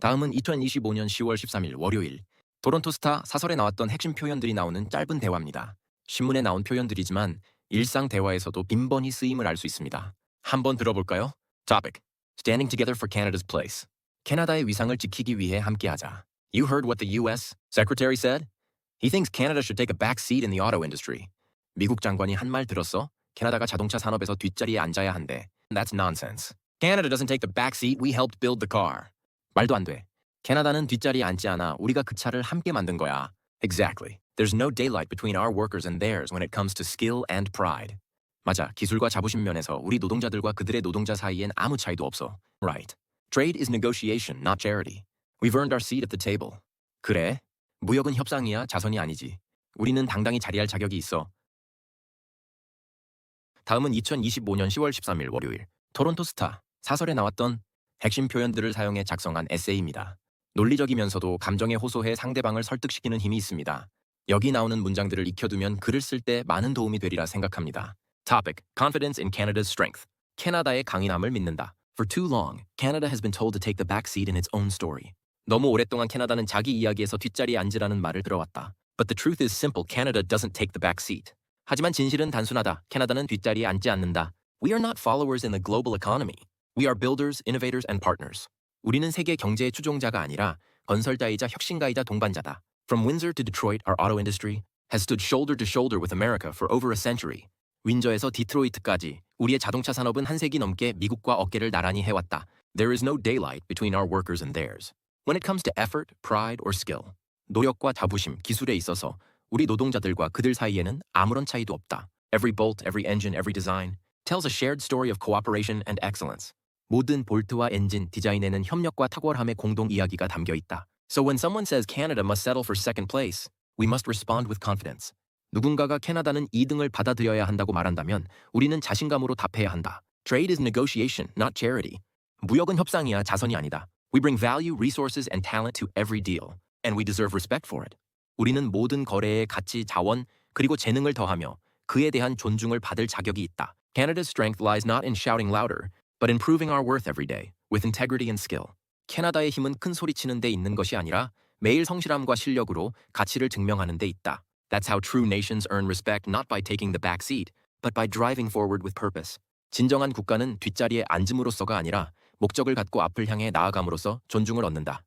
다음은 2025년 10월 13일 월요일 토론토 스타 사설에 나왔던 핵심 표현들이 나오는 짧은 대화입니다. 신문에 나온 표현들이지만 일상 대화에서도 빈번히 쓰임을 알 수 있습니다. 한번 들어볼까요? Topic: Standing together for Canada's place. 캐나다의 위상을 지키기 위해 함께하자. You heard what the U.S. Secretary said? He thinks Canada should take a back seat in the auto industry. 미국 장관이 한 말 들었어? 캐나다가 자동차 산업에서 뒷자리에 앉아야 한대. That's nonsense. Canada doesn't take the back seat. We helped build the car. 말도 안 돼. 캐나다는 뒷자리에 앉지 않아. 우리가 그 차를 함께 만든 거야. Exactly. There's no daylight between our workers and theirs when it comes to skill and pride. 맞아. 기술과 자부심 면에서 우리 노동자들과 그들의 노동자 사이엔 아무 차이도 없어. Right. Trade is negotiation, not charity. We've earned our seat at the table. 그래? 무역은 협상이야, 자선이 아니지. 우리는 당당히 자리할 자격이 있어. 다음은 2025년 10월 13일 월요일 토론토 스타 사설에 나왔던 핵심 표현들을 사용해 작성한 에세이입니다. 논리적이면서도 감정에 호소해 상대방을 설득시키는 힘이 있습니다. 여기 나오는 문장들을 익혀두면 글을 쓸 때 많은 도움이 되리라 생각합니다. Topic: Confidence in Canada's strength. 캐나다의 강인함을 믿는다. For too long, Canada has been told to take the back seat in its own story. 너무 오랫동안 캐나다는 자기 이야기에서 뒷자리에 앉으라는 말을 들어왔다. But the truth is simple. Canada doesn't take the back seat. 하지만 진실은 단순하다. 캐나다는 뒷자리에 앉지 않는다. We are not followers in the global economy. We are builders, innovators, and partners. 우리는 세계 경제의 추종자가 아니라 건설자이자 혁신가이자 동반자다. From Windsor to Detroit, our auto industry has stood shoulder to shoulder with America for over a century. 윈저에서 디트로이트까지 우리의 자동차 산업은 한 세기 넘게 미국과 어깨를 나란히 해왔다. There is no daylight between our workers and theirs. When it comes to effort, pride, or skill, 노력과 자부심, 기술에 있어서 우리 노동자들과 그들 사이에는 아무런 차이도 없다. Every bolt, every engine, every design tells a shared story of cooperation and excellence. 모든 볼트와 엔진, 디자인에는 협력과 탁월함의 공동 이야기가 담겨 있다. So when someone says Canada must settle for second place, we must respond with confidence. 누군가가 캐나다는 2등을 받아들여야 한다고 말한다면 우리는 자신감으로 답해야 한다. Trade is negotiation, not charity. 무역은 협상이야, 자선이 아니다. We bring value, resources, and talent to every deal, and we deserve respect for it. 우리는 모든 거래에 가치, 자원, 그리고 재능을 더하며 그에 대한 존중을 받을 자격이 있다. Canada's strength lies not in shouting louder, but in proving our worth every day, with integrity and skill. 캐나다의 힘은 큰 소리치는 데 있는 것이 아니라 매일 성실함과 실력으로 가치를 증명하는 데 있다. That's how true nations earn respect not by taking the back seat, but by driving forward with purpose. 진정한 국가는 뒷자리에 앉음으로써가 아니라 목적을 갖고 앞을 향해 나아감으로써 존중을 얻는다.